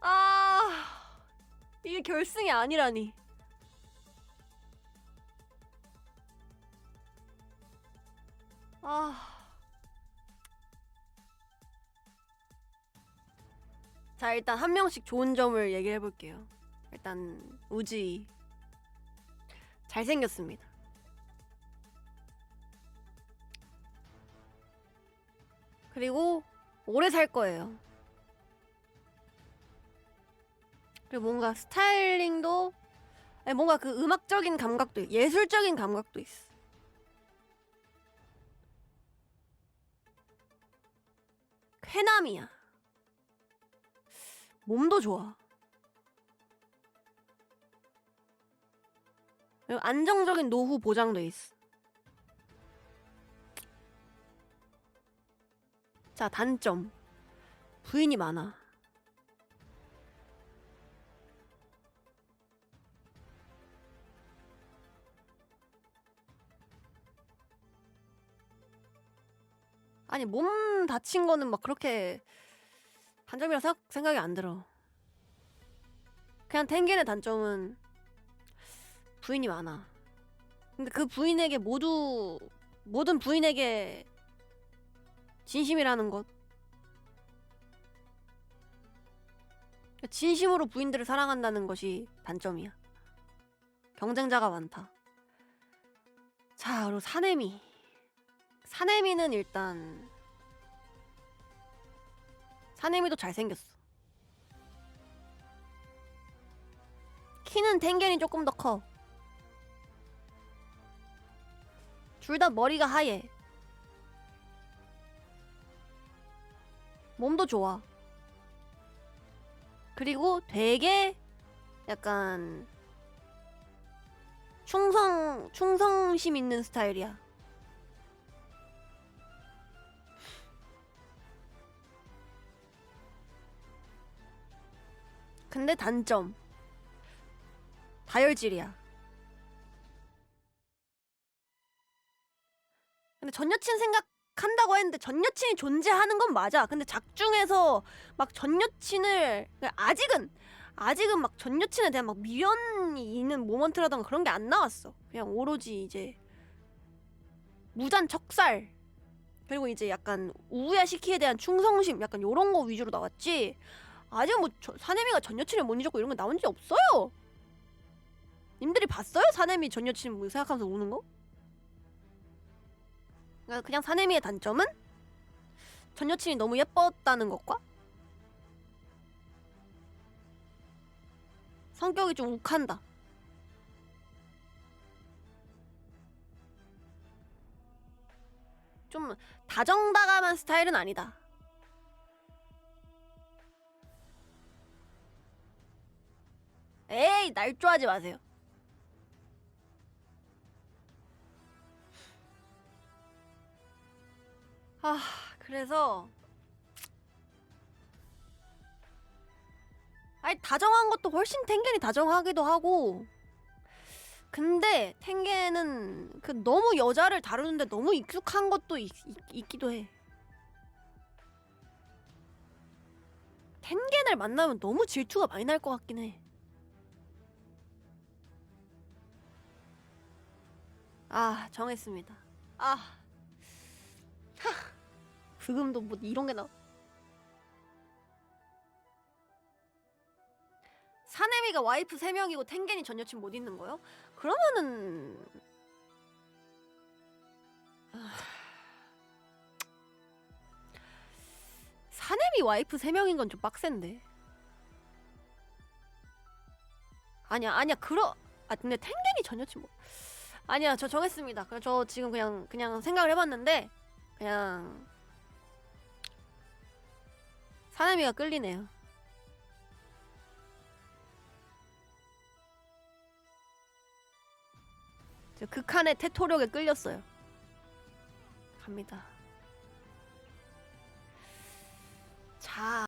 아 이게 결승이 아니라니. 아. 자 일단 한 명씩 좋은 점을 얘기해 볼게요. 일단 우지 잘생겼습니다. 그리고 오래 살 거예요. 그리고 뭔가 스타일링도 뭔가 그 음악적인 감각도 있- 예술적인 감각도 있어. 쾌남이야. 몸도 좋아. 그리고 안정적인 노후 보장도 있어. 자, 단점. 부인이 많아. 아니, 몸 다친 거는 막 그렇게 단점이라 생- 생각이 안 들어. 그냥 탱겐의 단점은 부인이 많아. 근데 그 부인에게 모두 모든 부인에게 진심이라는 것. 진심으로 부인들을 사랑한다는 것이 단점이야. 경쟁자가 많다. 자, 그리고 사내미. 사내미는 일단 사내미도 잘생겼어. 키는 탱겐이 조금 더 커. 둘 다 머리가 하얘. 몸도 좋아. 그리고 되게 약간 충성 충성심 있는 스타일이야. 근데 단점 다혈질이야. 근데 전 여친 생각 한다고 했는데 전 여친이 존재하는 건 맞아. 근데 작중에서 막 전 여친을 아직은 아직은 막 전 여친에 대한 막 미련이 있는 모먼트라던가 그런 게 안 나왔어. 그냥 오로지 이제 무잔 척살 그리고 이제 약간 우야 시키에 대한 충성심 약간 요런 거 위주로 나왔지. 아직 뭐 저, 사내미가 전 여친을 못 잊었고 이런 거 나온 적 없어요. 님들이 봤어요? 사내미 전 여친 뭐 생각하면서 우는 거? 그러니까 그냥 사내미의 단점은 전 여친이 너무 예뻤다는 것과 성격이 좀 욱한다. 좀 다정다감한 스타일은 아니다. 에이, 날조하지 마세요. 아, 그래서 아니 다정한 것도 훨씬 탱겐이 다정하기도 하고 근데 탱겐은 그 너무 여자를 다루는데 너무 익숙한 것도 있, 있, 기도 해. 탱겐을 만나면 너무 질투가 많이 날 것 같긴 해. 아 정했습니다. 아 하. 브금도 뭐 이런 게 나. 사내미가 와이프 3명이고 탱겐이 전 여친 못 있는 거요? 그러면은 아... 사내미 와이프 3명인 건 좀 빡센데 아니야 아니야 그러 아 근데 탱겐이 전 여친 뭐 아니야 저 정했습니다 그저 지금 그냥 그냥 생각을 해봤는데 그냥 사내미가 끌리네요 저 극한의 테토력에 끌렸어요. 갑니다. 자.